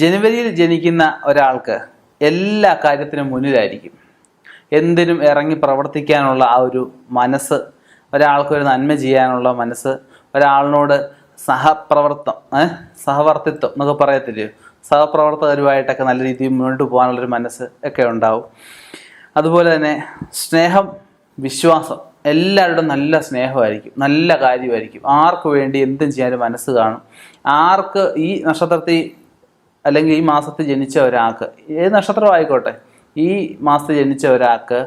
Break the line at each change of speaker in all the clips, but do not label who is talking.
ജനുവരിയിൽ ജനിക്കുന്ന ഒരാൾക്ക് എല്ലാ കാര്യത്തിനും മുന്നിലായിരിക്കും. എന്തിനും ഇറങ്ങി പ്രവർത്തിക്കാനുള്ള ആ ഒരു മനസ്സ് ഒരാൾക്ക് ഒരു നന്മ ചെയ്യാനുള്ള മനസ്സ് ഒരാളിനോട് സഹപ്രവർത്തം സഹവർത്തിത്വം എന്നൊക്കെ പറയത്തില്ലയോ സഹപ്രവർത്തകരുമായിട്ടൊക്കെ നല്ല രീതിയിൽ മുന്നോട്ട് പോകാനുള്ളൊരു മനസ്സ് ഒക്കെ ഉണ്ടാവും. അതുപോലെ തന്നെ സ്നേഹം വിശ്വാസം എല്ലാവരുടെയും നല്ല സ്നേഹമായിരിക്കും നല്ല കാര്യമായിരിക്കും. ആർക്ക് വേണ്ടി എന്തും ചെയ്യാനും മനസ്സ് കാണും. ആർക്ക് ഈ നക്ഷത്രത്തിൽ അല്ലെങ്കിൽ ഈ മാസത്തിൽ ജനിച്ച ഒരാൾക്ക് ഏത് നക്ഷത്രം ആയിക്കോട്ടെ ഈ മാസത്തിൽ ജനിച്ച ഒരാൾക്ക്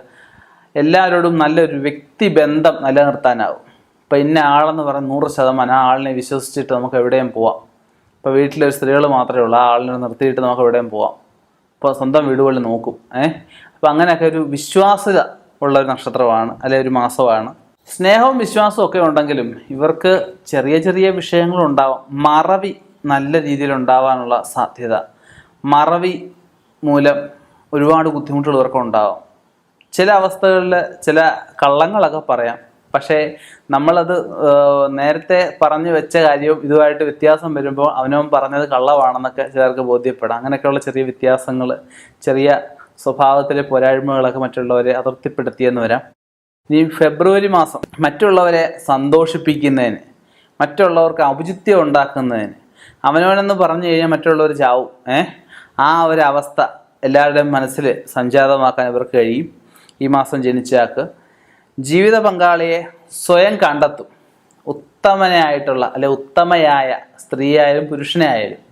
എല്ലാവരോടും നല്ലൊരു വ്യക്തി ബന്ധം നിലനിർത്താനാവും. ഇപ്പം ഇന്ന ആളെന്ന് പറഞ്ഞ് നൂറ് ശതമാനം ആ ആളിനെ വിശ്വസിച്ചിട്ട് നമുക്ക് എവിടെയും പോവാം. ഇപ്പോൾ വീട്ടിലൊരു സ്ത്രീകൾ മാത്രമേ ഉള്ളൂ ആ ആളിനെ നിർത്തിയിട്ട് നമുക്ക് എവിടെയും പോവാം. ഇപ്പോൾ സ്വന്തം വീടുകളിൽ നോക്കും ഏഹ് അപ്പം അങ്ങനെയൊക്കെ ഒരു വിശ്വാസ്യത ഉള്ള ഒരു നക്ഷത്രമാണ് അല്ലെങ്കിൽ ഒരു മാസമാണ്. സ്നേഹവും വിശ്വാസവും ഒക്കെ ഉണ്ടെങ്കിലും ഇവർക്ക് ചെറിയ ചെറിയ വിഷയങ്ങളുണ്ടാവാം. മറവി നല്ല രീതിയിൽ ഉണ്ടാവാനുള്ള സാധ്യത. മറവി മൂലം ഒരുപാട് ബുദ്ധിമുട്ടുകൾ ഇവർക്ക് ഉണ്ടാവും. ചില അവസ്ഥകളിൽ ചില കള്ളങ്ങളൊക്കെ പറയാം. പക്ഷേ നമ്മളത് നേരത്തെ പറഞ്ഞു വെച്ച കാര്യവും ഇതുമായിട്ട് വ്യത്യാസം വരുമ്പോൾ അവനവൻ പറഞ്ഞത് കള്ളമാണെന്നൊക്കെ ചിലർക്ക് ബോധ്യപ്പെടാം. അങ്ങനെയൊക്കെയുള്ള ചെറിയ വ്യത്യാസങ്ങൾ ചെറിയ സ്വഭാവത്തിലെ പോരായ്മകളൊക്കെ മറ്റുള്ളവരെ അതൃപ്തിപ്പെടുത്തിയെന്ന് വരാം. ഈ ഫെബ്രുവരി മാസം മറ്റുള്ളവരെ സന്തോഷിപ്പിക്കുന്നതിന് മറ്റുള്ളവർക്ക് ഔചിത്യം ഉണ്ടാക്കുന്നതിന് അവനവനെന്ന് പറഞ്ഞു കഴിഞ്ഞാൽ മറ്റുള്ളവർ ചാവും. ഏ? ആ ഒരു അവസ്ഥ എല്ലാവരുടെയും മനസ്സിൽ സംജാതമാക്കാൻ ഇവർക്ക് കഴിയും. ഈ മാസം ജനിച്ചയാൾക്ക് ജീവിത പങ്കാളിയെ സ്വയം കണ്ടെത്തും. ഉത്തമനായിട്ടുള്ള അല്ലെ ഉത്തമയായ സ്ത്രീയായാലും പുരുഷനായാലും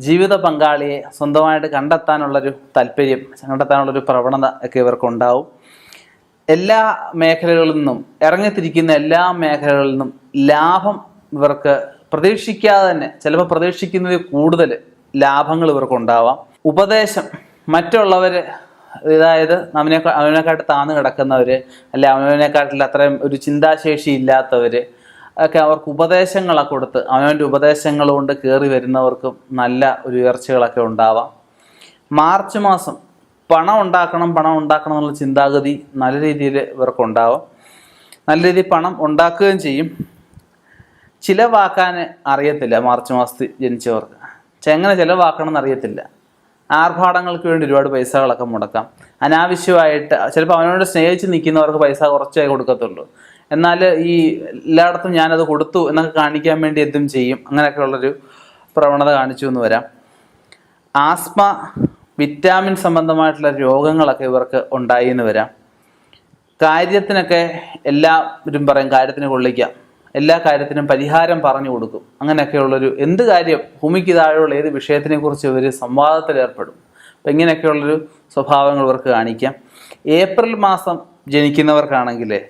ജീവിത പങ്കാളിയെ സ്വന്തമായിട്ട് കണ്ടെത്താനുള്ളൊരു താല്പര്യം കണ്ടെത്താനുള്ളൊരു പ്രവണത ഒക്കെ ഇവർക്കുണ്ടാവും. എല്ലാ മേഖലകളിൽ നിന്നും ഇറങ്ങിത്തിരിക്കുന്ന എല്ലാ മേഖലകളിൽ നിന്നും ലാഭം ഇവർക്ക് പ്രതീക്ഷിക്കാതെ തന്നെ ചിലപ്പോൾ പ്രതീക്ഷിക്കുന്നതിൽ കൂടുതൽ ലാഭങ്ങൾ ഇവർക്കുണ്ടാവാം ഉപദേശം മറ്റുള്ളവർ അതായത് അവനെ അവനെക്കാട്ട് താന്ന് കിടക്കുന്നവർ അല്ലെ അവനവനെക്കാട്ടിൽ അത്രയും ഒരു ചിന്താശേഷി ഇല്ലാത്തവർ ഒക്കെ അവർക്ക് ഉപദേശങ്ങളൊക്കെ കൊടുത്ത് അവനവന്റെ ഉപദേശങ്ങൾ കൊണ്ട് കയറി വരുന്നവർക്കും നല്ല ഒരു ഉയർച്ചകളൊക്കെ ഉണ്ടാവാം. മാർച്ച് മാസം പണം ഉണ്ടാക്കണം പണം ഉണ്ടാക്കണം എന്നുള്ള ചിന്താഗതി നല്ല രീതിയിൽ ഇവർക്കുണ്ടാവാം നല്ല രീതിയിൽ പണം ഉണ്ടാക്കുകയും ചെയ്യും. ചിലവാക്കാൻ അറിയത്തില്ല മാർച്ച് മാസത്തിൽ ജനിച്ചവർക്ക്. എങ്ങനെ ചിലവാക്കണം എന്നറിയത്തില്ല ആർഭാടങ്ങൾക്ക് വേണ്ടി ഒരുപാട് പൈസകളൊക്കെ മുടക്കാം. അനാവശ്യമായിട്ട് ചിലപ്പോൾ അവനോട് സ്നേഹിച്ച് നിൽക്കുന്നവർക്ക് പൈസ കുറച്ചേ കൊടുക്കത്തുള്ളൂ. എന്നാൽ ഈ എല്ലായിടത്തും ഞാനത് കൊടുത്തു എന്നൊക്കെ കാണിക്കാൻ വേണ്ടി എന്തും ചെയ്യും. അങ്ങനെയൊക്കെയുള്ളൊരു പ്രവണത കാണിച്ചു എന്ന് വരാം. ആസ്മ വിറ്റാമിൻ സംബന്ധമായിട്ടുള്ള രോഗങ്ങളൊക്കെ ഇവർക്ക് ഉണ്ടായി എന്ന് വരാം. കാര്യത്തിനൊക്കെ എല്ലാവരും പറയും കാര്യത്തിന് കൊള്ളിക്കാം. എല്ലാ കാര്യത്തിനും പരിഹാരം പറഞ്ഞു കൊടുക്കും. അങ്ങനെയൊക്കെയുള്ളൊരു എന്ത് കാര്യം ഭൂമിക്ക് താഴെയുള്ള ഏത് വിഷയത്തിനെ കുറിച്ച് ഇവർ സംവാദത്തിൽ ഏർപ്പെടും. അപ്പം ഇങ്ങനെയൊക്കെയുള്ളൊരു സ്വഭാവങ്ങൾ ഇവർക്ക് കാണിക്കാം. ഏപ്രിൽ മാസം ജനിക്കുന്നവർക്കാണെങ്കിൽ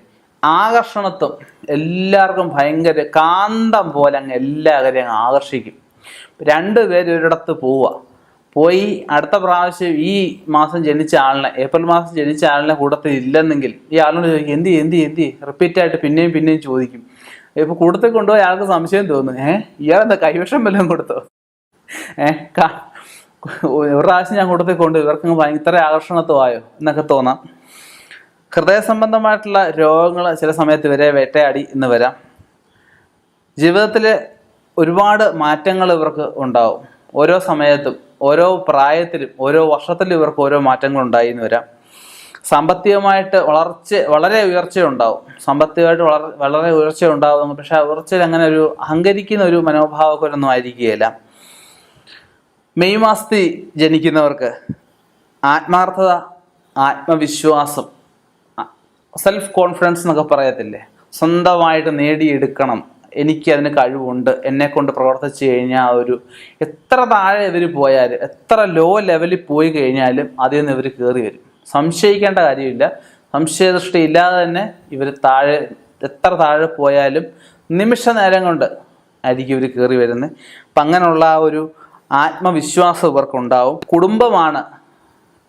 ആകർഷണത്വം എല്ലാവർക്കും ഭയങ്കര കാന്തം പോലെ അങ്ങ് എല്ലാവരെയും ആകർഷിക്കും. പേര് ഒരിടത്ത് പോവുക. പോയി അടുത്ത പ്രാവശ്യം ഈ മാസം ജനിച്ച ആളിനെ ഏപ്രിൽ മാസം ജനിച്ച ആളിനെ കൂട്ടത്തിൽ ഇല്ലെന്നെങ്കിൽ ഈ ആളിനോട് ചോദിക്കും എന്തി എന്തി എന്തി റിപ്പീറ്റ് ആയിട്ട് പിന്നെയും പിന്നെയും ചോദിക്കും. ഇപ്പൊ കൂട്ടത്തിൽ കൊണ്ടുപോയി അയാൾക്ക് സംശയം തോന്നും ഏഹ് ഇയാളെന്താ കൈവശം വല്ലതും കൊടുത്തോ? ഏഹ് ഒരു പ്രാവശ്യം ഞാൻ കൂട്ടത്തിൽ കൊണ്ട് ഇവർക്ക് ഭയങ്കര ആകർഷണത്വമായോ എന്നൊക്കെ തോന്നാം. ഹൃദയ സംബന്ധമായിട്ടുള്ള രോഗങ്ങൾ ചില സമയത്ത് ഇവരെ വേട്ടയാടി എന്ന് വരാം. ജീവിതത്തിൽ ഒരുപാട് മാറ്റങ്ങൾ ഇവർക്ക് ഉണ്ടാവും. ഓരോ സമയത്തും ഓരോ പ്രായത്തിലും ഓരോ വർഷത്തിലും ഇവർക്ക് ഓരോ മാറ്റങ്ങൾ ഉണ്ടായി എന്ന് വരാം. സാമ്പത്തികമായിട്ട് വളർച്ച വളരെ ഉയർച്ച ഉണ്ടാവും സാമ്പത്തികമായിട്ട് വളർ വളരെ ഉയർച്ച ഉണ്ടാവും പക്ഷെ ആ ഉയർച്ചയിൽ അങ്ങനെ ഒരു അഹങ്കരിക്കുന്ന ഒരു മനോഭാവമൊന്നും ആയിരിക്കുകയില്ല. മെയ് മാസത്തിൽ ജനിക്കുന്നവർക്ക് ആത്മാർത്ഥത ആത്മവിശ്വാസം സെൽഫ് കോൺഫിഡൻസ് എന്നൊക്കെ പറയത്തില്ലേ? സ്വന്തമായിട്ട് നേടിയെടുക്കണം. എനിക്ക് അതിന് കഴിവുണ്ട്. എന്നെ കൊണ്ട് പ്രവർത്തിച്ചു കഴിഞ്ഞാൽ ഒരു എത്ര താഴെ ഇവർ പോയാലും എത്ര ലോ ലെവലിൽ പോയി കഴിഞ്ഞാലും അതിൽ നിന്ന് ഇവർ കയറി വരും. സംശയിക്കേണ്ട കാര്യമില്ല. സംശയദൃഷ്ടി ഇല്ലാതെ തന്നെ ഇവർ താഴെ എത്ര താഴെ പോയാലും നിമിഷ നേരം കൊണ്ട് ആയിരിക്കും ഇവർ കയറി വരുന്നത് അപ്പം അങ്ങനെയുള്ള ആ ഒരു ആത്മവിശ്വാസം ഇവർക്കുണ്ടാവും. കുടുംബമാണ്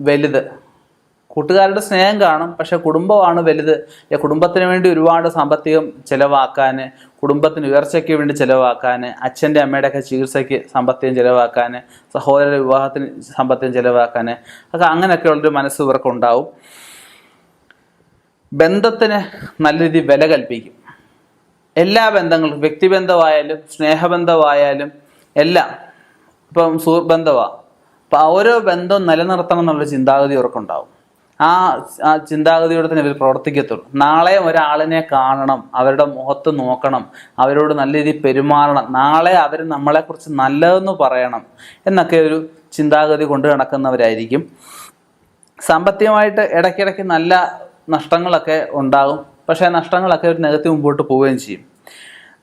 വലുത്. കൂട്ടുകാരുടെ സ്നേഹം കാണും പക്ഷെ കുടുംബമാണ് വലുത്. കുടുംബത്തിന് വേണ്ടി ഒരുപാട് സാമ്പത്തികം ചിലവാക്കാൻ കുടുംബത്തിന് ഉയർച്ചയ്ക്ക് വേണ്ടി ചിലവാക്കാൻ അച്ഛന്റെ അമ്മയുടെയൊക്കെ ചികിത്സയ്ക്ക് സാമ്പത്തികം ചിലവാക്കാൻ സഹോദര വിവാഹത്തിന് സാമ്പത്തികം ചിലവാക്കാൻ ഒക്കെ അങ്ങനെയൊക്കെയുള്ളൊരു മനസ്സ് ഇവർക്കുണ്ടാവും. ബന്ധത്തിന് നല്ല രീതി വില കൽപ്പിക്കും. എല്ലാ ബന്ധങ്ങളും വ്യക്തിബന്ധമായാലും സ്നേഹബന്ധമായാലും എല്ലാം ഇപ്പം സുഹൃബന്ധമാണ് ബന്ധമാണ് അപ്പം ഓരോ ബന്ധവും നിലനിർത്തണം എന്നുള്ള ചിന്താഗതി ഇവർക്കുണ്ടാവും. ആ ചിന്താഗതിയോടെ തന്നെ ഇവർ പ്രവർത്തിക്കത്തുള്ളൂ. നാളെ ഒരാളിനെ കാണണം അവരുടെ മുഖത്ത് നോക്കണം അവരോട് നല്ല രീതിയിൽ പെരുമാറണം നാളെ അവർ നമ്മളെക്കുറിച്ച് നല്ലതെന്ന് പറയണം എന്നൊക്കെ ഒരു ചിന്താഗതി കൊണ്ട് നടക്കുന്നവരായിരിക്കും. സാമ്പത്തികമായിട്ട് ഇടയ്ക്കിടയ്ക്ക് നല്ല നഷ്ടങ്ങളൊക്കെ ഉണ്ടാകും. പക്ഷേ നഷ്ടങ്ങളൊക്കെ ഒരു നെഗറ്റീവ് മുമ്പോട്ട് പോവുകയും ചെയ്യും.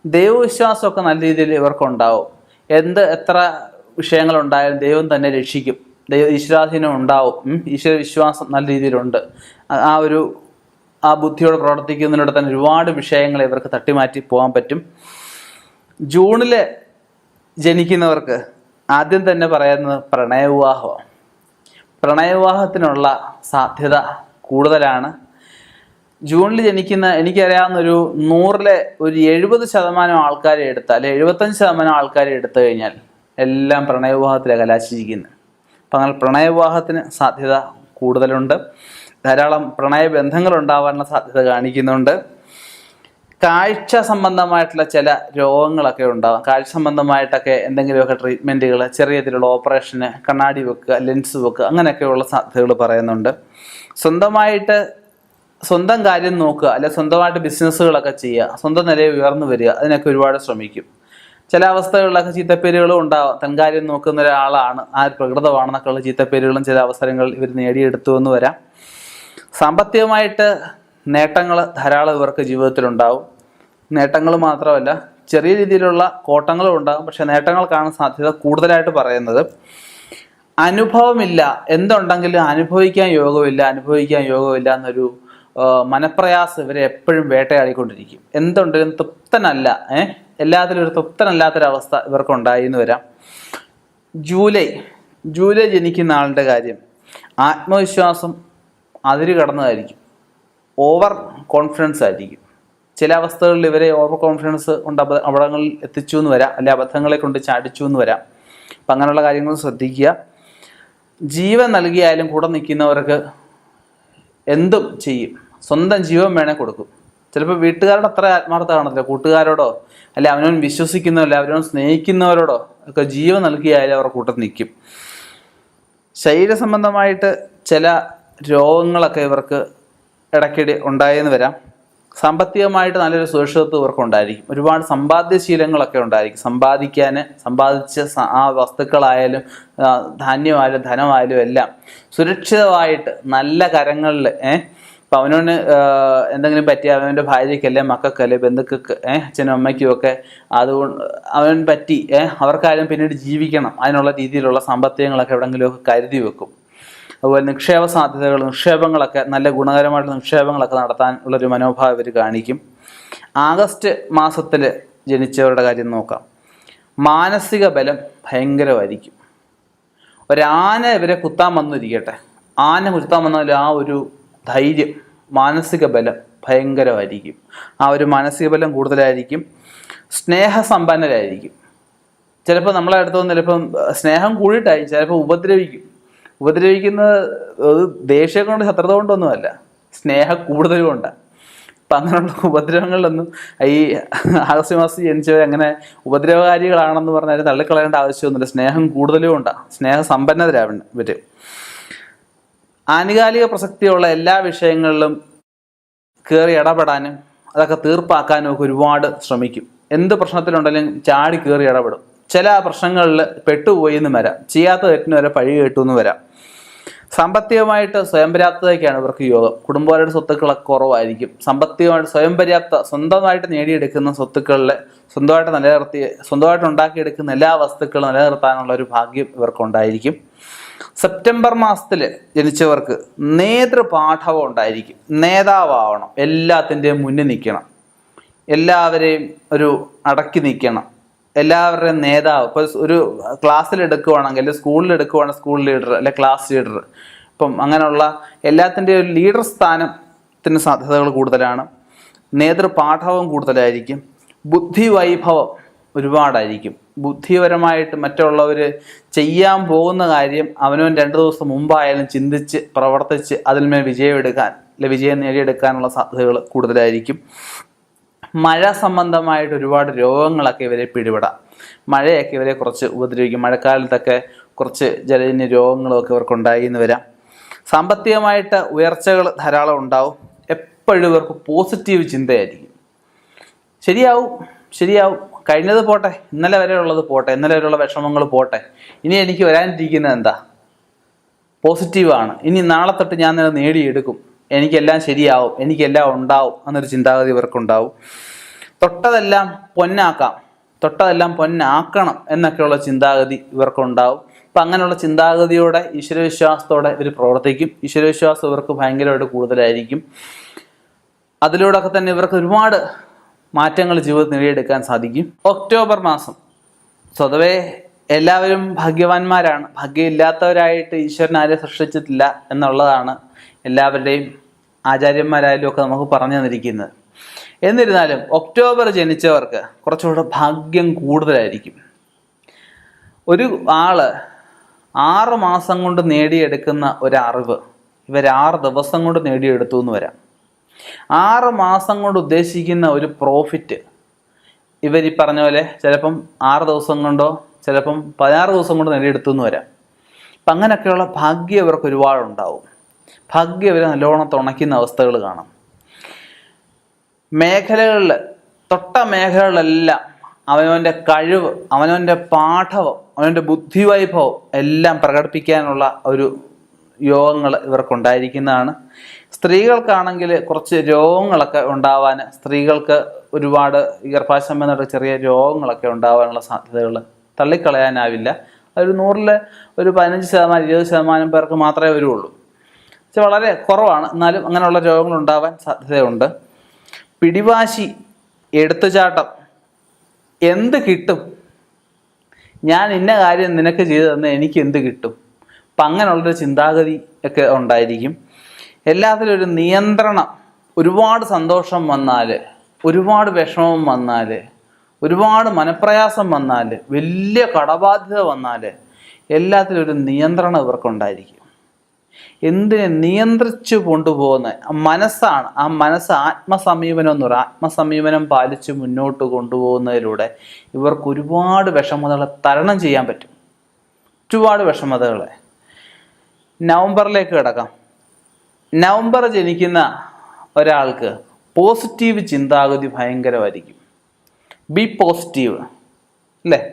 ദൈവവിശ്വാസമൊക്കെ നല്ല രീതിയിൽ ഇവർക്കുണ്ടാവും. എന്ത് എത്ര വിഷയങ്ങളുണ്ടായാലും ദൈവം തന്നെ രക്ഷിക്കും. ദൈവ ഈശ്വരാധീനം ഉണ്ടാവും. ഈശ്വര വിശ്വാസം നല്ല രീതിയിലുണ്ട്. ആ- ഒരു ആ ബുദ്ധിയോടെ പ്രവർത്തിക്കുന്നതിലൂടെ തന്നെ ഒരുപാട് വിഷയങ്ങൾ ഇവർക്ക് തട്ടിമാറ്റി പോകാൻ പറ്റും. ജൂണിൽ ജനിക്കുന്നവർക്ക് ആദ്യം തന്നെ പറയുന്നത് പ്രണയവിവാഹമാണ് പ്രണയവിവാഹത്തിനുള്ള സാധ്യത കൂടുതലാണ്. ജൂണിൽ ജനിക്കുന്ന എനിക്കറിയാവുന്ന ഒരു നൂറിലെ ഒരു എഴുപത് ശതമാനം ആൾക്കാരെ എടുത്താൽ എഴുപത്തഞ്ച് ശതമാനം ആൾക്കാരെ എടുത്തു കഴിഞ്ഞാൽ എല്ലാം പ്രണയവിവാഹത്തിലാണ് കലാശിച്ചിരിക്കുന്നത് അങ്ങനെ പ്രണയവിവാഹത്തിന് സാധ്യത കൂടുതലുണ്ട്. ധാരാളം പ്രണയ ബന്ധങ്ങൾ ഉണ്ടാവാനുള്ള സാധ്യത കാണിക്കുന്നുണ്ട്. കാഴ്ച സംബന്ധമായിട്ടുള്ള ചില രോഗങ്ങളൊക്കെ ഉണ്ടാവാം. കാഴ്ച സംബന്ധമായിട്ടൊക്കെ എന്തെങ്കിലുമൊക്കെ ട്രീറ്റ്മെന്റുകൾ ചെറിയ രീതിയിലുള്ള ഓപ്പറേഷന് കണ്ണാടി വെക്കുക ലെൻസ് വെക്കുക അങ്ങനെയൊക്കെയുള്ള സാധ്യതകൾ പറയുന്നുണ്ട്. സ്വന്തമായിട്ട് സ്വന്തം കാര്യം നോക്കുക അല്ലെ സ്വന്തമായിട്ട് ബിസിനസ്സുകളൊക്കെ ചെയ്യുക സ്വന്തം നിലയിൽ ഉയർന്നു വരിക അതിനൊക്കെ ഒരുപാട് ശ്രമിക്കും. ചില അവസ്ഥകളിലൊക്കെ ചീത്തപ്പേരുകളും ഉണ്ടാവാം. തൻകാര്യം നോക്കുന്ന ഒരാളാണ്. ആ പ്രകൃതമാണെന്നൊക്കെയുള്ള ചീത്തപ്പേരുകളും ചില അവസരങ്ങൾ ഇവർ നേടിയെടുത്തു എന്ന് വരാം. സാമ്പത്തികമായിട്ട് നേട്ടങ്ങൾ ധാരാളം ഇവർക്ക് ജീവിതത്തിലുണ്ടാവും. നേട്ടങ്ങൾ മാത്രമല്ല ചെറിയ രീതിയിലുള്ള കോട്ടങ്ങളും ഉണ്ടാകും പക്ഷെ കാണാൻ സാധ്യത കൂടുതലായിട്ട് പറയുന്നത് അനുഭവമില്ല. എന്തുണ്ടെങ്കിലും അനുഭവിക്കാൻ യോഗമില്ല അനുഭവിക്കാൻ യോഗമില്ല എന്നൊരു മനപ്രയാസം ഇവരെ എപ്പോഴും വേട്ടയാടിക്കൊണ്ടിരിക്കും. എന്തുണ്ടെങ്കിലും തൃപ്തനല്ല ഏഹ്? എല്ലാത്തിലും ഒരു തൃപ്തനല്ലാത്തൊരവസ്ഥ ഇവർക്കുണ്ടായി എന്ന് വരാം. ജൂലൈ ജൂലൈ ജനിക്കുന്ന ആളുടെ കാര്യം. ആത്മവിശ്വാസം അതിര് കടന്നതായിരിക്കും. ഓവർ കോൺഫിഡൻസ് ആയിരിക്കും. ചില അവസ്ഥകളിൽ ഇവരെ ഓവർ കോൺഫിഡൻസ് കൊണ്ട് അബ അപകടങ്ങളിൽ എത്തിച്ചു എന്ന് വരാം. അല്ലെ അബദ്ധങ്ങളെ കൊണ്ട് ചാടിച്ചു എന്ന് വരാം. അപ്പം അങ്ങനെയുള്ള കാര്യങ്ങൾ ശ്രദ്ധിക്കുക. ജീവൻ നൽകിയാലും കൂടെ നിൽക്കുന്നവർക്ക് എന്തും ചെയ്യും. സ്വന്തം ജീവൻ വേണേൽ കൊടുക്കും. ചിലപ്പോൾ വീട്ടുകാരുടെ അത്ര ആത്മാർത്ഥ കാണത്തില്ല. കൂട്ടുകാരോടോ അല്ലെ അവനവൻ വിശ്വസിക്കുന്നവരോ അവനവൻ സ്നേഹിക്കുന്നവരോടോ ഒക്കെ ജീവൻ നൽകിയായാലും അവരുടെ കൂട്ടത്തിൽ നിൽക്കും. ശരീര സംബന്ധമായിട്ട് ചില രോഗങ്ങളൊക്കെ ഇവർക്ക് ഇടയ്ക്കിടെ ഉണ്ടായെന്ന് വരാം. സാമ്പത്തികമായിട്ട് നല്ലൊരു സുരക്ഷിതത്വം ഇവർക്ക് ഉണ്ടായിരിക്കും. ഒരുപാട് സമ്പാദ്യശീലങ്ങളൊക്കെ ഉണ്ടായിരിക്കും. സമ്പാദിക്കാൻ സമ്പാദിച്ച ആ വസ്തുക്കളായാലും ധാന്യമായാലും ധനമായാലും എല്ലാം സുരക്ഷിതമായിട്ട് നല്ല കരങ്ങളിൽ ഏഹ് ഇപ്പം അവനവന് ആ, എന്തെങ്കിലും പറ്റി അവന്റെ ഭാര്യയ്ക്കല്ലേ മക്കൾക്കല്ലേ ബന്ധുക്കൾക്ക് ഏഹ് അച്ഛനും അമ്മയ്ക്കും ഒക്കെ അതുകൊണ്ട് അവൻ പറ്റി ഏഹ് അവർക്കാരും പിന്നീട് ജീവിക്കണം. അതിനുള്ള രീതിയിലുള്ള സാമ്പത്തികങ്ങളൊക്കെ എവിടെയെങ്കിലുമൊക്കെ കരുതി വെക്കും. അതുപോലെ നിക്ഷേപ സാധ്യതകൾ നിക്ഷേപങ്ങളൊക്കെ നല്ല ഗുണകരമായിട്ടുള്ള നിക്ഷേപങ്ങളൊക്കെ നടത്താൻ ഉള്ളൊരു മനോഭാവം ഇവർ കാണിക്കും. ആഗസ്റ്റ് മാസത്തിൽ ജനിച്ചവരുടെ കാര്യം നോക്കാം. മാനസിക ബലം ഭയങ്കരമായിരിക്കും. ഒരാന ഇവരെ കുത്താൻ വന്നിരിക്കട്ടെ. ആന കുത്താൻ വന്നാൽ ആ ഒരു ധൈര്യം മാനസിക ബലം ഭയങ്കരമായിരിക്കും. ആ ഒരു മാനസിക ബലം കൂടുതലായിരിക്കും. സ്നേഹസമ്പന്നരായിരിക്കും. ചിലപ്പോൾ നമ്മളെ അടുത്ത് വന്ന് ചിലപ്പം സ്നേഹം കൂടിയിട്ടായി ചിലപ്പോൾ ഉപദ്രവിക്കും. ഉപദ്രവിക്കുന്നത് ദേഷ്യം കൊണ്ട് ശത്രുത കൊണ്ടൊന്നുമല്ല സ്നേഹ കൂടുതലും കൊണ്ടാണ് അപ്പം അങ്ങനെയുള്ള ഉപദ്രവങ്ങളിലൊന്നും ഈ ആഗസ്റ്റ് മാസം ജനിച്ചവർ അങ്ങനെ ഉപദ്രവകാരികളാണെന്ന് പറഞ്ഞാൽ തള്ളിക്കളയേണ്ട ആവശ്യമൊന്നുമില്ല. സ്നേഹം കൂടുതലും ഉണ്ടാ സ്നേഹ സമ്പന്നതരാവണം ഇവർ. ആനുകാലിക പ്രസക്തിയുള്ള എല്ലാ വിഷയങ്ങളിലും കയറി ഇടപെടാനും അതൊക്കെ തീർപ്പാക്കാനും ഒക്കെ ഒരുപാട് ശ്രമിക്കും. എന്ത് പ്രശ്നത്തിലുണ്ടെങ്കിലും ചാടി കയറി ഇടപെടും. ചില പ്രശ്നങ്ങളിൽ പെട്ടുപോയി എന്ന് വരാം. ചെയ്യാത്ത തെറ്റിന് വരെ പഴി കേട്ടു എന്ന് വരാം. സാമ്പത്തികമായിട്ട് സ്വയം പര്യാപ്തതയ്ക്കാണ് ഇവർക്ക് യോഗം. കുടുംബപരയുടെ സ്വത്തുക്കളൊക്കെ കുറവായിരിക്കും. സാമ്പത്തികമായിട്ട് സ്വയം പര്യാപ്ത സ്വന്തമായിട്ട് നേടിയെടുക്കുന്ന സ്വത്തുക്കളിലെ സ്വന്തമായിട്ട് നിലനിർത്തി സ്വന്തമായിട്ട് ഉണ്ടാക്കിയെടുക്കുന്ന എല്ലാ വസ്തുക്കളും നിലനിർത്താനുള്ള ഒരു ഭാഗ്യം ഇവർക്കുണ്ടായിരിക്കും. സെപ്റ്റംബർ മാസത്തിൽ ജനിച്ചവർക്ക് നേതൃപാഠവം ഉണ്ടായിരിക്കും. നേതാവാവണം. എല്ലാത്തിന്റെയും മുന്നിൽ നിൽക്കണം. എല്ലാവരെയും ഒരു അടക്കി നിൽക്കണം. എല്ലാവരുടെയും നേതാവ്. ഇപ്പോൾ ഒരു ക്ലാസ്സിൽ എടുക്കുവാണെങ്കിൽ സ്കൂളിൽ എടുക്കുവാണെങ്കിൽ സ്കൂൾ ലീഡർ അല്ലെ ക്ലാസ് ലീഡർ. ഇപ്പം അങ്ങനെയുള്ള എല്ലാത്തിന്റെയും ഒരു ലീഡർ സ്ഥാനത്തിന് സാധ്യതകൾ കൂടുതലാണ്. നേതൃപാഠവും കൂടുതലായിരിക്കും. ബുദ്ധി വൈഭവം ഒരുപാടായിരിക്കും. ബുദ്ധിപരമായിട്ട് മറ്റുള്ളവർ ചെയ്യാൻ പോകുന്ന കാര്യം അവനവൻ രണ്ട് ദിവസം മുമ്പായാലും ചിന്തിച്ച് പ്രവർത്തിച്ച് അതിന്മേൽ വിജയം എടുക്കാൻ അല്ലെ വിജയം നേടിയെടുക്കാനുള്ള സാധ്യതകൾ കൂടുതലായിരിക്കും. മഴ സംബന്ധമായിട്ട് ഒരുപാട് രോഗങ്ങളൊക്കെ ഇവരെ പിടിപെടാം. മഴയൊക്കെ ഇവരെ കുറച്ച് ഉപദ്രവിക്കും. മഴക്കാലത്തൊക്കെ കുറച്ച് ജലജന്യ രോഗങ്ങളൊക്കെ ഇവർക്ക് ഉണ്ടായി എന്ന് വരാം. സാമ്പത്തികമായിട്ട് ഉയർച്ചകൾ ധാരാളം ഉണ്ടാവും. എപ്പോഴും ഇവർക്ക് പോസിറ്റീവ് ചിന്തയായിരിക്കും. ശരിയാവും. ശരിയാവും. കഴിഞ്ഞത് പോട്ടെ. ഇന്നലെ വരെ ഉള്ളത് പോട്ടെ. ഇന്നലെ വരെയുള്ള വിഷമങ്ങൾ പോട്ടെ. ഇനി എനിക്ക് വരാനിരിക്കുന്നത് എന്താ? പോസിറ്റീവാണ്. ഇനി നാളെ തൊട്ട് ഞാൻ അത് നേടിയെടുക്കും. എനിക്കെല്ലാം ശരിയാവും. എനിക്കെല്ലാം ഉണ്ടാവും എന്നൊരു ചിന്താഗതി ഇവർക്കുണ്ടാവും. തൊട്ടതെല്ലാം പൊന്നാക്കാം. തൊട്ടതെല്ലാം പൊന്നാക്കണം എന്നൊക്കെയുള്ള ചിന്താഗതി ഇവർക്കുണ്ടാവും. അപ്പം അങ്ങനെയുള്ള ചിന്താഗതിയോടെ ഈശ്വരവിശ്വാസത്തോടെ ഇവർ പ്രവർത്തിക്കും. ഈശ്വരവിശ്വാസം ഇവർക്ക് ഭയങ്കരമായിട്ട് കൂടുതലായിരിക്കും. അതിലൂടെയൊക്കെ തന്നെ ഇവർക്ക് ഒരുപാട് മാറ്റങ്ങൾ ജീവിതത്തിൽ നേടിയെടുക്കാൻ സാധിക്കും. ഒക്ടോബർ മാസം. സ്വതവേ എല്ലാവരും ഭാഗ്യവാന്മാരാണ്. ഭാഗ്യമില്ലാത്തവരായിട്ട് ഈശ്വരൻ ആരെ സൃഷ്ടിച്ചിട്ടില്ല എന്നുള്ളതാണ് എല്ലാവരുടെയും ആചാര്യന്മാരായാലും ഒക്കെ നമുക്ക് പറഞ്ഞു തന്നിരിക്കുന്നത്. എന്നിരുന്നാലും ഒക്ടോബർ ജനിച്ചവർക്ക് കുറച്ചുകൂടെ ഭാഗ്യം കൂടുതലായിരിക്കും. ഒരു ആൾ ആറ് മാസം കൊണ്ട് നേടിയെടുക്കുന്ന ഒരു അറിവ് ഇവർ ആറ് ദിവസം കൊണ്ട് നേടിയെടുത്തു എന്ന് വരാം. ആറ് മാസം കൊണ്ട് ഉദ്ദേശിക്കുന്ന ഒരു പ്രോഫിറ്റ് ഇവർ ഈ പറഞ്ഞ പോലെ ചിലപ്പം ആറ് ദിവസം കൊണ്ടോ ചിലപ്പം പതിനാറ് ദിവസം കൊണ്ടോ നേടിയെടുത്തു എന്ന് വരാം. അപ്പം അങ്ങനെയൊക്കെയുള്ള ഭാഗ്യം ഇവർക്ക് ഒരുപാടുണ്ടാവും. ഭാഗ്യം ഇവർ നല്ലോണം തുണയ്ക്കുന്ന അവസ്ഥകൾ കാണാം. മേഖലകളിൽ തൊട്ട മേഖലകളിലെല്ലാം അവനവന്റെ കഴിവ് അവനവന്റെ പാഠവും അവനവന്റെ ബുദ്ധിവൈഭവം എല്ലാം പ്രകടിപ്പിക്കാനുള്ള ഒരു യോഗങ്ങൾ ഇവർക്കുണ്ടായിരിക്കുന്നതാണ്. സ്ത്രീകൾക്കാണെങ്കിൽ കുറച്ച് രോഗങ്ങളൊക്കെ ഉണ്ടാവാൻ സ്ത്രീകൾക്ക് ഒരുപാട് ഗർഭാശയം ചെറിയ രോഗങ്ങളൊക്കെ ഉണ്ടാവാനുള്ള സാധ്യതകൾ തള്ളിക്കളയാനാവില്ല. ഒരു നൂറിൽ ഒരു പതിനഞ്ച് ശതമാനം ഇരുപത് ശതമാനം പേർക്ക് മാത്രമേ വരുള്ളൂ. പക്ഷെ വളരെ കുറവാണ്. എന്നാലും അങ്ങനെയുള്ള രോഗങ്ങൾ ഉണ്ടാവാൻ സാധ്യതയുണ്ട്. പിടിവാശി എടുത്തുചാട്ടം എന്ത് കിട്ടും? ഞാൻ ഇന്ന കാര്യം നിനക്ക് ചെയ്തു തന്നെ എനിക്ക് എന്ത് കിട്ടും? അപ്പം അങ്ങനെയുള്ളൊരു ചിന്താഗതി ഒക്കെ ഉണ്ടായിരിക്കും. എല്ലാത്തിലും ഒരു നിയന്ത്രണം ഒരുപാട് സന്തോഷം വന്നാൽ ഒരുപാട് വിഷമം വന്നാൽ ഒരുപാട് മനപ്രയാസം വന്നാൽ വലിയ കടബാധ്യത വന്നാൽ എല്ലാത്തിലും ഒരു നിയന്ത്രണം ഇവർക്കുണ്ടായിരിക്കും. എന്തിനെ നിയന്ത്രിച്ചു കൊണ്ടുപോകുന്ന മനസ്സാണ് ആ മനസ്സ് ആത്മസമീപനം എന്ന് പറയുക ആത്മസമീപനം പാലിച്ച് മുന്നോട്ട് കൊണ്ടുപോകുന്നതിലൂടെ ഇവർക്ക് ഒരുപാട് വിഷമതകളെ തരണം ചെയ്യാൻ പറ്റും. ഒരുപാട് വിഷമതകളെ. നവംബറിലേക്ക് കിടക്കാം. നവംബർ ജനിക്കുന്ന ഒരാൾക്ക് പോസിറ്റീവ് ചിന്താഗതി ഭയങ്കരമായിരിക്കും. ബി പോസിറ്റീവ് അല്ലേ?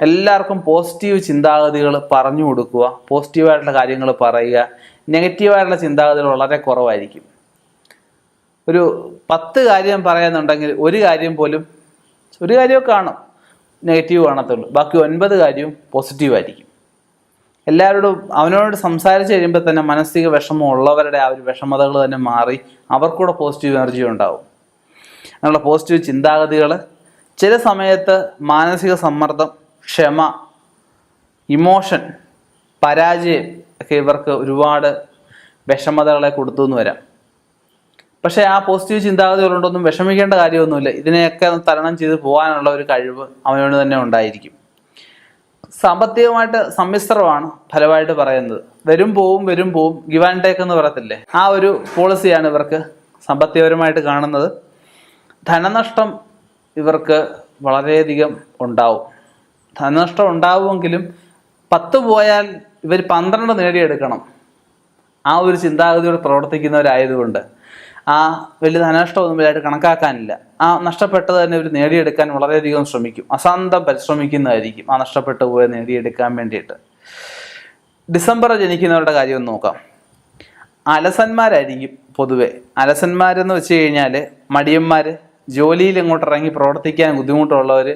എല്ലാവർക്കും പോസിറ്റീവ് ചിന്താഗതികൾ പറഞ്ഞു കൊടുക്കുക പോസിറ്റീവായിട്ടുള്ള കാര്യങ്ങൾ പറയുക നെഗറ്റീവായിട്ടുള്ള ചിന്താഗതികൾ വളരെ കുറവായിരിക്കും. ഒരു പത്ത് കാര്യം പറയുന്നുണ്ടെങ്കിൽ ഒരു കാര്യം പോലും ഒരു കാര്യമൊക്കെ കാണും. നെഗറ്റീവ് കാണത്തുള്ളൂ. ബാക്കി ഒൻപത് കാര്യവും പോസിറ്റീവ് ആയിരിക്കും. എല്ലാവരോടും അവനോട് സംസാരിച്ച് കഴിയുമ്പോൾ തന്നെ മാനസിക വിഷമം ഉള്ളവരുടെ ആ ഒരു വിഷമതകൾ തന്നെ മാറി അവർക്കൂടെ പോസിറ്റീവ് എനർജി ഉണ്ടാവും. അങ്ങനെയുള്ള പോസിറ്റീവ് ചിന്താഗതികൾ ചില സമയത്ത് മാനസിക സമ്മർദ്ദം ക്ഷമ ഇമോഷൻ പരാജയം ഒക്കെ ഇവർക്ക് ഒരുപാട് വിഷമതകളെ കൊടുത്തു എന്ന് വരാം. പക്ഷേ ആ പോസിറ്റീവ് ചിന്താഗതികളുണ്ടൊന്നും വിഷമിക്കേണ്ട കാര്യമൊന്നുമില്ല. ഇതിനെയൊക്കെ തരണം ചെയ്ത് പോകാനുള്ള ഒരു കഴിവ് അവനോട് തന്നെ ഉണ്ടായിരിക്കും. സാമ്പത്തികമായിട്ട് സമ്മിശ്രമാണ് ഫലമായിട്ട് പറയുന്നത്. വരും പോവും വരും പോവും ഗിവ് ആൻഡ് ടേക്ക് എന്ന് പറയത്തില്ലേ? ആ ഒരു പോളിസിയാണ് ഇവർക്ക് സാമ്പത്തികപരമായിട്ട് കാണുന്നത്. ധനനഷ്ടം ഇവർക്ക് വളരെയധികം ഉണ്ടാവും. ധനനഷ്ടം ഉണ്ടാവുമെങ്കിലും പത്ത് പോയാൽ ഇവർ പന്ത്രണ്ട് നേടിയെടുക്കണം. ആ ഒരു ചിന്താഗതിയോട് പ്രവർത്തിക്കുന്നവരായതുകൊണ്ട്. ആ വലിയ ധനനഷ്ടമൊന്നും വലുതായിട്ട് കണക്കാക്കാനില്ല. ആ നഷ്ടപ്പെട്ടത് തന്നെ ഇവർ നേടിയെടുക്കാൻ വളരെയധികം ശ്രമിക്കും. അസാന്തം പരിശ്രമിക്കുന്നതായിരിക്കും ആ നഷ്ടപ്പെട്ടു പോയ നേടിയെടുക്കാൻ വേണ്ടിയിട്ട്. ഡിസംബർ ജനിക്കുന്നവരുടെ കാര്യം ഒന്ന് നോക്കാം. അലസന്മാരായിരിക്കും പൊതുവെ. അലസന്മാരെന്ന് വെച്ച് കഴിഞ്ഞാൽ മടിയന്മാർ ജോലിയിൽ ഇങ്ങോട്ട് ഇറങ്ങി പ്രവർത്തിക്കാൻ ബുദ്ധിമുട്ടുള്ളവർ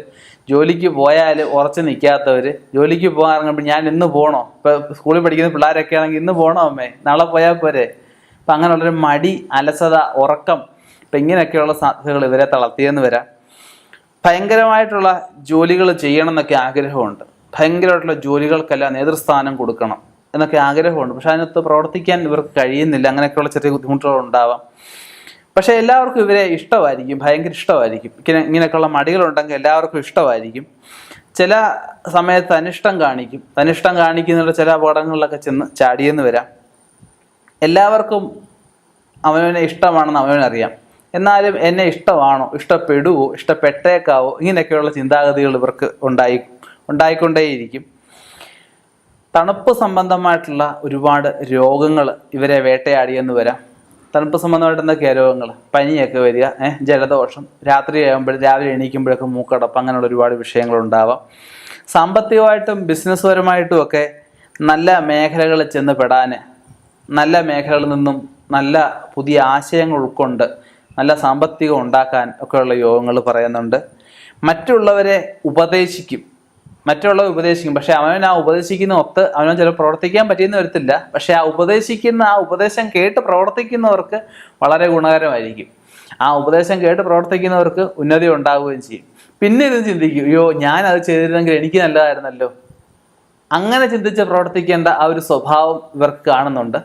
ജോലിക്ക് പോയാൽ ഉറച്ചു നിൽക്കാത്തവർ ജോലിക്ക് പോകാൻ ഇറങ്ങുമ്പോൾ ഞാൻ ഇന്ന് പോകണോ ഇപ്പോൾ സ്കൂളിൽ പഠിക്കുന്ന പിള്ളേരൊക്കെ ആണെങ്കിൽ ഇന്ന് പോകണോ അമ്മേ? നാളെ പോയാൽ പോരെ? അപ്പം അങ്ങനെയുള്ളൊരു മടി അലസത ഉറക്കം ഇപ്പം ഇങ്ങനെയൊക്കെയുള്ള സാധ്യതകൾ ഇവരെ തളർത്തിയെന്ന് വരാം. ഭയങ്കരമായിട്ടുള്ള ജോലികൾ ചെയ്യണം എന്നൊക്കെ ആഗ്രഹമുണ്ട്. ഭയങ്കരമായിട്ടുള്ള ജോലികൾക്കെല്ലാം നേതൃസ്ഥാനം കൊടുക്കണം എന്നൊക്കെ ആഗ്രഹമുണ്ട്. പക്ഷെ അതിനകത്ത് പ്രവർത്തിക്കാൻ ഇവർക്ക് കഴിയുന്നില്ല. അങ്ങനെയൊക്കെയുള്ള ചെറിയ ബുദ്ധിമുട്ടുകൾ ഉണ്ടാവാം. പക്ഷേ എല്ലാവർക്കും ഇവരെ ഇഷ്ടമായിരിക്കും. ഭയങ്കര ഇഷ്ടമായിരിക്കും. ഇങ്ങനെ ഇങ്ങനെയൊക്കെയുള്ള മടികളുണ്ടെങ്കിൽ എല്ലാവർക്കും ഇഷ്ടമായിരിക്കും. ചില സമയത്ത് അനിഷ്ടം കാണിക്കും. അനിഷ്ടം കാണിക്കുന്ന ചില അപകടങ്ങളിലൊക്കെ ചെന്ന് ചാടിയെന്ന് വരാം. എല്ലാവർക്കും അവനവനെ ഇഷ്ടമാണെന്ന് അവനവനറിയാം എന്നാലും എന്നെ ഇഷ്ടമാണോ? ഇഷ്ടപ്പെടുവോ? ഇഷ്ടപ്പെട്ടേക്കാവോ? ഇങ്ങനെയൊക്കെയുള്ള ചിന്താഗതികൾ ഇവർക്ക് ഉണ്ടായി ഉണ്ടായിക്കൊണ്ടേയിരിക്കും. തണുപ്പ് സംബന്ധമായിട്ടുള്ള ഒരുപാട് രോഗങ്ങൾ ഇവരെ വേട്ടയാടിയെന്ന് വരാം. തണുപ്പ് സംബന്ധമായിട്ട് എന്തൊക്കെയാ രോഗങ്ങൾ? പനിയൊക്കെ വരിക ഏഹ് ജലദോഷം. രാത്രി ആകുമ്പോഴും രാവിലെ എണീക്കുമ്പോഴൊക്കെ മൂക്കടപ്പ് അങ്ങനെയുള്ള ഒരുപാട് വിഷയങ്ങൾ ഉണ്ടാവാം. സാമ്പത്തികമായിട്ടും ബിസിനസ് പരമായിട്ടും ഒക്കെ നല്ല മേഖലകളിൽ ചെന്ന് പെടാൻ നല്ല മേഖലകളിൽ നിന്നും നല്ല പുതിയ ആശയങ്ങൾ ഉൾക്കൊണ്ട് നല്ല സാമ്പത്തികം ഉണ്ടാക്കാൻ ഒക്കെയുള്ള യോഗങ്ങൾ പറയുന്നുണ്ട്. മറ്റുള്ളവരെ ഉപദേശിക്കും. മറ്റുള്ളവർ ഉപദേശിക്കും. പക്ഷെ അവൻ ആ ഉപദേശിക്കുന്ന ഒത്ത് അവനവൻ ചില പ്രവർത്തിക്കാൻ പറ്റിയെന്ന് വരത്തില്ല. പക്ഷെ ആ ഉപദേശിക്കുന്ന ആ ഉപദേശം കേട്ട് പ്രവർത്തിക്കുന്നവർക്ക് വളരെ ഗുണകരമായിരിക്കും. ആ ഉപദേശം കേട്ട് പ്രവർത്തിക്കുന്നവർക്ക് ഉന്നതി ഉണ്ടാവുകയും ചെയ്യും. പിന്നെ ഇത് ചിന്തിക്കും അയ്യോ ഞാൻ അത് ചെയ്തിരുന്നെങ്കിൽ എനിക്ക് നല്ലതായിരുന്നല്ലോ. അങ്ങനെ ചിന്തിച്ച് പ്രവർത്തിക്കേണ്ട ആ ഒരു സ്വഭാവം ഇവർക്ക് കാണുന്നുണ്ട്.